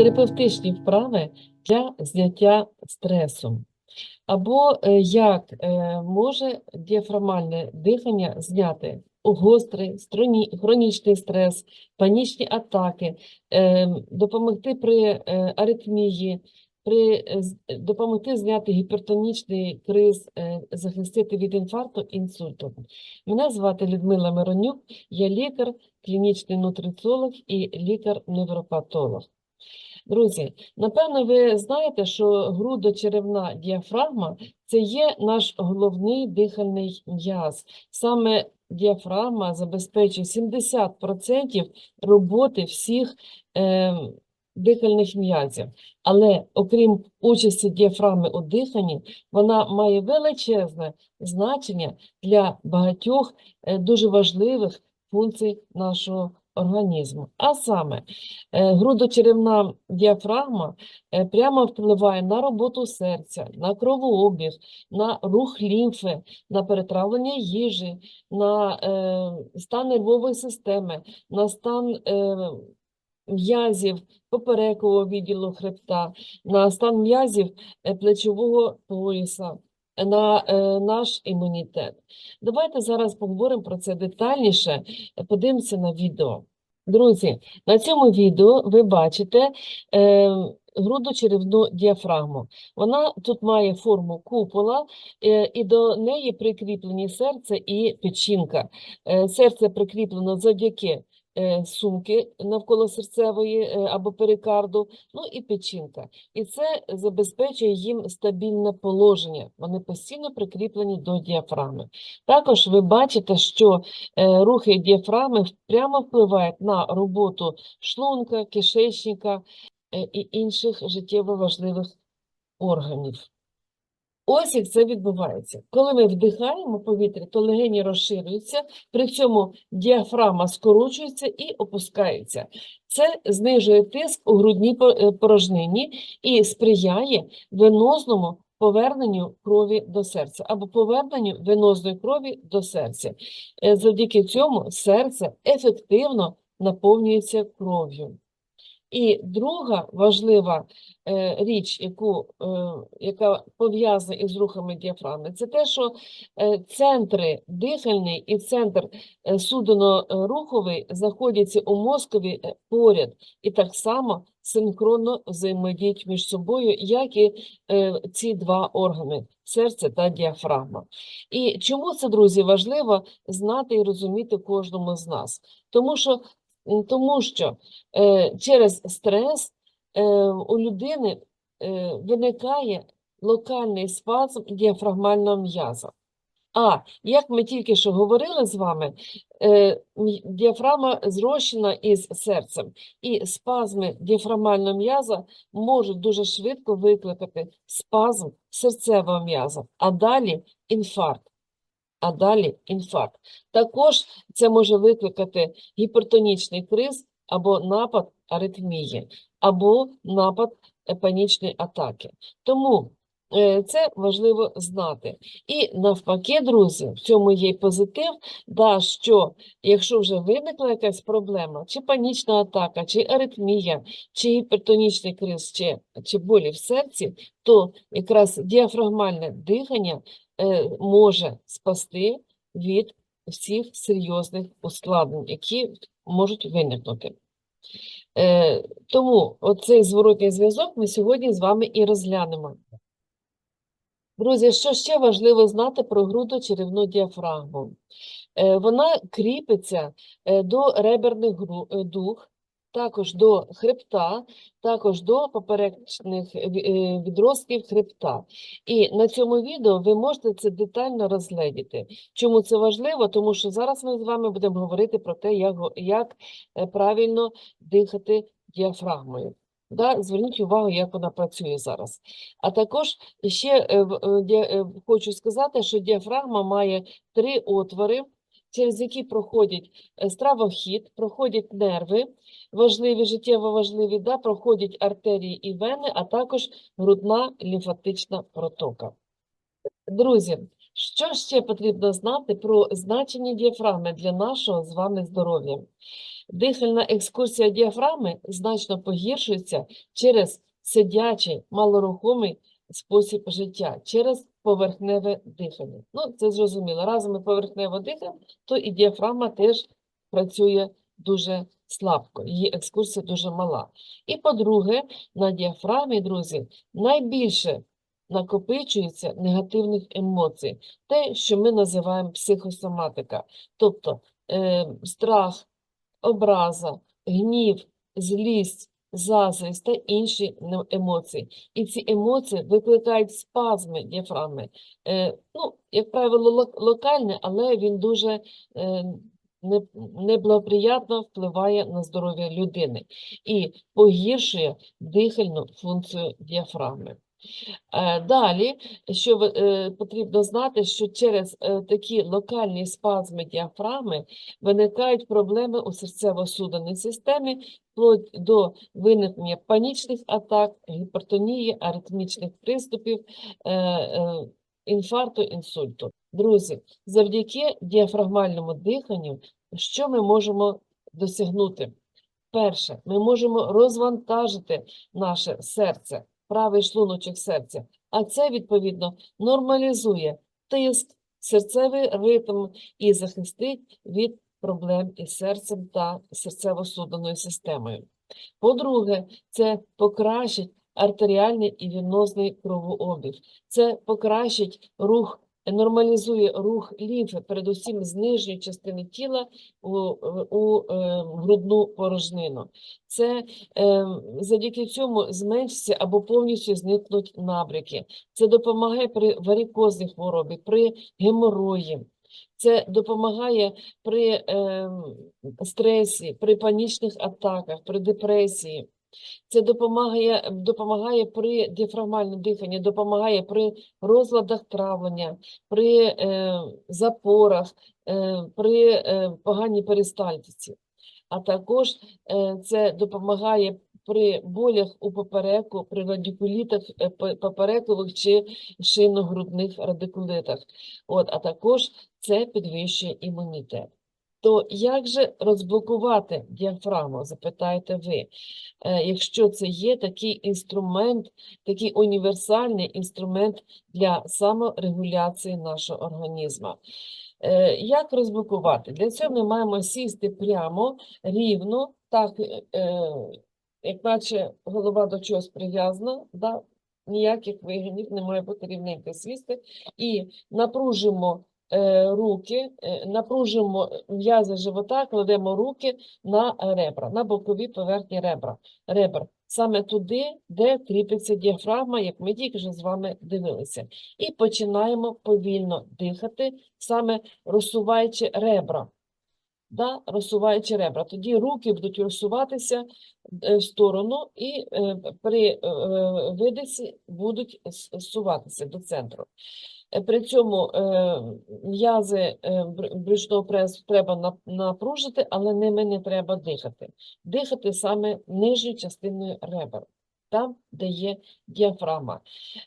терапевтичні вправи для зняття стресу. Або як може діафрагмальне дихання зняти гострий, хронічний стрес, панічні атаки, допомогти при аритмії, при, допомогти зняти гіпертонічний криз, захистити від інфаркту, інсульту. Мене звати Людмила Миронюк, я лікар, клінічний нутриціолог і лікар-невропатолог. Друзі, напевно, ви знаєте, що грудочеревна діафрагма це є наш головний дихальний м'яз. Саме діафрагма забезпечує 70% роботи всіх е, дихальних м'язів. Але окрім участі діафрагми у диханні, вона має величезне значення для багатьох е, дуже важливих функцій нашого організму. А саме, Е, Грудочеревна діафрагма е, прямо впливає на роботу серця, на кровообіг, на рух лімфи, на перетравлення їжі, на е, стан нервової системи, на стан м'язів поперекового відділу хребта, на стан м'язів плечового пояса, на наш імунітет. Давайте зараз поговоримо про це детальніше, подивимося на відео. Друзі, на цьому відео ви бачите е, грудочеревну діафрагму. Вона тут має форму купола, е, і до неї прикріплені серце і печінка. Е, серце прикріплено завдяки сумки навколо серцевої е, або перикарду, ну і печінка. І це забезпечує їм стабільне положення. Вони постійно прикріплені до діафрагми. Також ви бачите, що е, рухи діафрагми прямо впливають на роботу шлунка, кишечника е, і інших життєво важливих органів. Ось як це відбувається. Коли ми вдихаємо повітря, то легені розширюються, при цьому діафрагма скорочується і опускається. Це знижує тиск у грудній е, порожнині і сприяє венозному поверненню крові до серця або поверненню венозної крові до серця. Е, Завдяки цьому серце ефективно наповнюється кров'ю. І друга важлива е, річ, яку, е, яка пов'язана із рухами діафрагми, це те, що е, центри дихальний і центр судино-руховий знаходяться у мозкові поряд і так само синхронно взаємодіють між собою, як і ці два органи серце та діафрагма. І чому це, друзі, важливо знати і розуміти кожному з нас? Тому що, тому що е, через стрес е, у людини е, виникає локальний спазм діафрагмального м'яза. А як ми тільки що говорили з вами, е, діафрагма зрощена із серцем, і спазми діафрагмального м'яза можуть дуже швидко викликати спазм серцевого м'яза, а далі інфаркт. А далі інфаркт. Також це може викликати гіпертонічний криз або напад аритмії, або напад е, панічної атаки. Тому е, це важливо знати. І навпаки, друзі, в цьому є позитив, да, що якщо вже виникла якась проблема, чи панічна атака, чи аритмія, чи гіпертонічний криз, чи, чи болі в серці, то якраз діафрагмальне дихання може спасти від всіх серйозних ускладнень, які можуть виникнути. Е, тому оцей зворотній зв'язок ми сьогодні з вами і розглянемо. Друзі, що ще важливо знати про грудочеревну діафрагму? Е, Вона кріпиться е, до реберних е, дуг, також до хребта, також до поперечних е, відростків хребта. І на цьому відео ви можете це детально розгледіти. Чому це важливо? Тому що зараз ми з вами будемо говорити про те, як, як е, правильно дихати діафрагмою. Да? Зверніть увагу, як вона працює зараз. А також ще е, хочу сказати, що діафрагма має три отвори, через які проходять е, стравохід, проходять нерви, важливі, життєво важливі, да? проходять артерії і вени, а також грудна лімфатична протока. Друзі, Що ще потрібно знати про значення діафрагми для нашого з вами здоров'я? Дихальна екскурсія діафрагми значно погіршується через сидячий, малорухомий спосіб життя, через поверхневе дихання. Ну, це зрозуміло. Разом ми поверхнево дихаємо, то і діафрагма теж працює дуже слабко, її екскурсія дуже мала. І по-друге, на діафрагмі, друзі, найбільше накопичується негативних емоцій, те, що ми називаємо психосоматика, тобто е, страх, образа, гнів, злість, заздрість та інші емоції. І ці емоції викликають спазми діафрагми. Е, ну, як правило, локальне, але він дуже е, неблагоприятно впливає на здоров'я людини і погіршує дихальну функцію діафрагми. Е, Далі, що е, потрібно знати, що через е, такі локальні спазми діафрагми виникають проблеми у серцево-судинній системі, вплоть до виникнення панічних атак, гіпертонії, аритмічних приступів, інфаркту, інсульту. Друзі, завдяки діафрагмальному диханню, що ми можемо досягнути? Перше, ми можемо розвантажити наше серце, правий шлуночок серця, а це, відповідно, нормалізує тиск, серцевий ритм і захистить від проблем із серцем та серцево-судинною системою. По-друге, це покращить артеріальний і вінозний кровообіг. Це покращить рух, нормалізує рух лімфи, передусім з частини тіла у, у е, грудну порожнину. Це е, завдяки цьому зменшиться або повністю зникнуть набряки. Це допомагає при варикозній хворобі, при геморої. Це допомагає при ем, стресі, при панічних атаках, при депресії. Це допомагає, допомагає при діафрагмальному диханні, допомагає при розладах травлення, при е, запорах, е, при е, поганій перистальтиці. А також е, це допомагає при болях у попереку, при радикулітах е, поперекових чи шиногрудних радикулитах. От, а також це підвищує імунітет. То як же розблокувати діафрагму, запитаєте ви, Е, якщо це є такий інструмент, такий універсальний інструмент для саморегуляції нашого організму. Е, Як розблокувати? Для цього ми маємо сісти прямо, рівно, так, е, як наче голова до чогось прив'язана, да? ніяких вигинів, не має бути рівненько сісти, і напружимо руки, е, напружимо м'язи живота, кладемо руки на ребра, на бокові поверхні ребра, ребер. Саме туди, де кріпиться діафрагма, як ми тільки що з вами дивилися. І починаємо повільно дихати, саме розсуваючи ребра. Да, розсуваючи ребра. Тоді руки будуть розсуватися е, в сторону і е, при е, е, видисі будуть зсуватися до центру. При цьому е, м'язи е, брюшного пресу треба напружити, але ними не треба дихати. Дихати саме нижньою частиною ребер, там, де є діафрагма.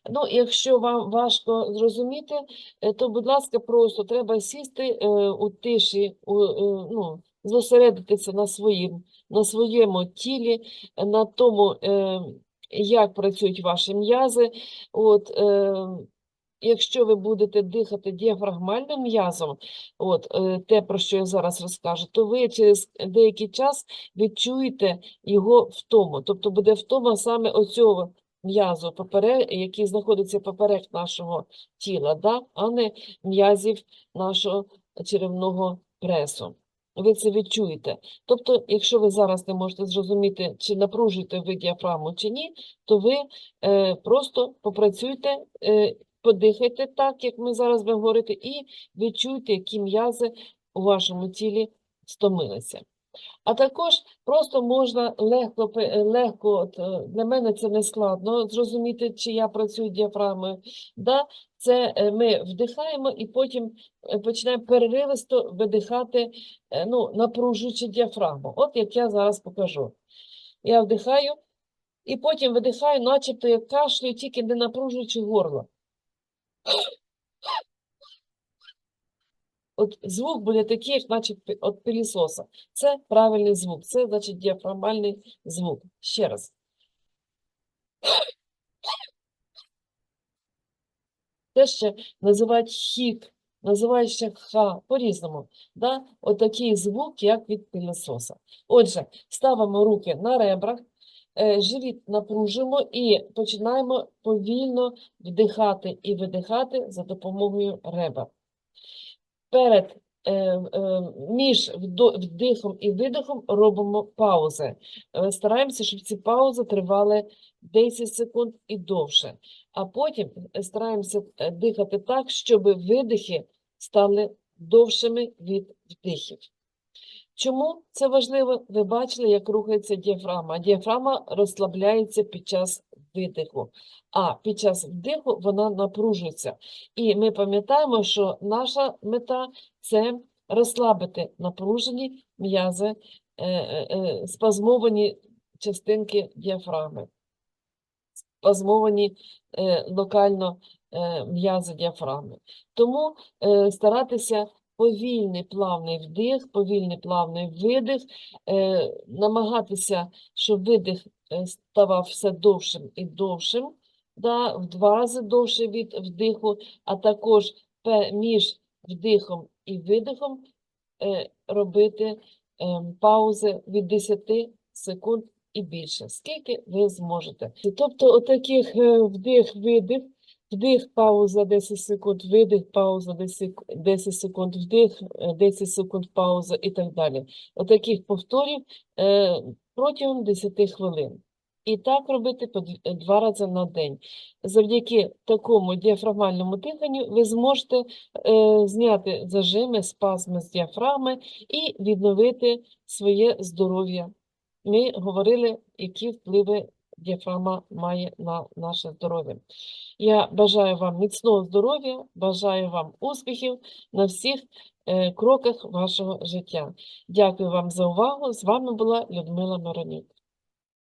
Ну, якщо вам важко зрозуміти, е, то, будь ласка, просто треба сісти у тиші, у, ну, зосередитися на, своїм, на своєму тілі, на тому, як працюють ваші м'язи. От, якщо ви будете дихати діафрагмальним м'язом, от, е, те, про що я зараз розкажу, то ви через деякий час відчуєте його втому. Тобто буде втома саме оцього м'язу, який знаходиться поперек нашого тіла, да? а не м'язів нашого черевного пресу. Ви це відчуєте. Тобто, якщо ви зараз не можете зрозуміти, чи напружуєте ви діафрагму чи ні, то ви е, просто попрацюйте, е, подихайте так, як ми зараз будемо говорити, і відчуйте, які м'язи у вашому тілі стомилися. А також просто можна легко, легко от, е, для мене це не складно зрозуміти, чи я працюю діафрагмою. Да? Це е, ми вдихаємо і потім е, починаємо переривисто видихати, ну, напружуючи діафрагму. От як я зараз покажу. Я вдихаю і потім видихаю, начебто як кашлю, тільки не напружуючи горло. От звук буде такий, як наче от пилісоса. Це правильний звук, це значить діафрагмальний звук. Ще раз. Те ще називають хік, називають ще ха, по-різному. Да? Отакий звук, як від пилісоса. Отже, ставимо руки на ребрах, живіт напружимо і починаємо повільно вдихати і видихати за допомогою ребер. Перед е, е, між вдихом і видихом робимо паузи. Е, Стараємося, щоб ці паузи тривали 10 секунд і довше. А потім е, стараємося е, дихати так, щоб видихи стали довшими від вдихів. Чому це важливо? Ви бачили, як рухається діафрагма. Діафрагма розслабляється під час видиху, а під час вдиху вона напружується. І ми пам'ятаємо, що наша мета це розслабити напружені м'язи, е, е, е, спазмовані частинки діафрагми, спазмовані локально м'язи діафрагми. Тому старатися повільний плавний вдих, повільний плавний видих, е, намагатися, щоб видих е, ставав все довшим і довшим, да, в два рази довше від вдиху, а також між вдихом і видихом е, робити ем, паузи від 10 секунд і більше, скільки ви зможете. Тобто, отаких вдих-видих, вдих, пауза 10 секунд, видих, пауза 10 секунд, вдих, е, 10 секунд, пауза і так далі. Отаких повторів е, протягом 10 хвилин. І так робити е, два рази на день. Завдяки такому діафрагмальному диханню ви зможете е, зняти зажими, спазми з діафрагми і відновити своє здоров'я. Ми говорили, які впливи діафрагма має на наше здоров'я. Я бажаю вам міцного здоров'я, бажаю вам успіхів на всіх е, кроках вашого життя. Дякую вам за увагу. З вами була Людмила Миронюк.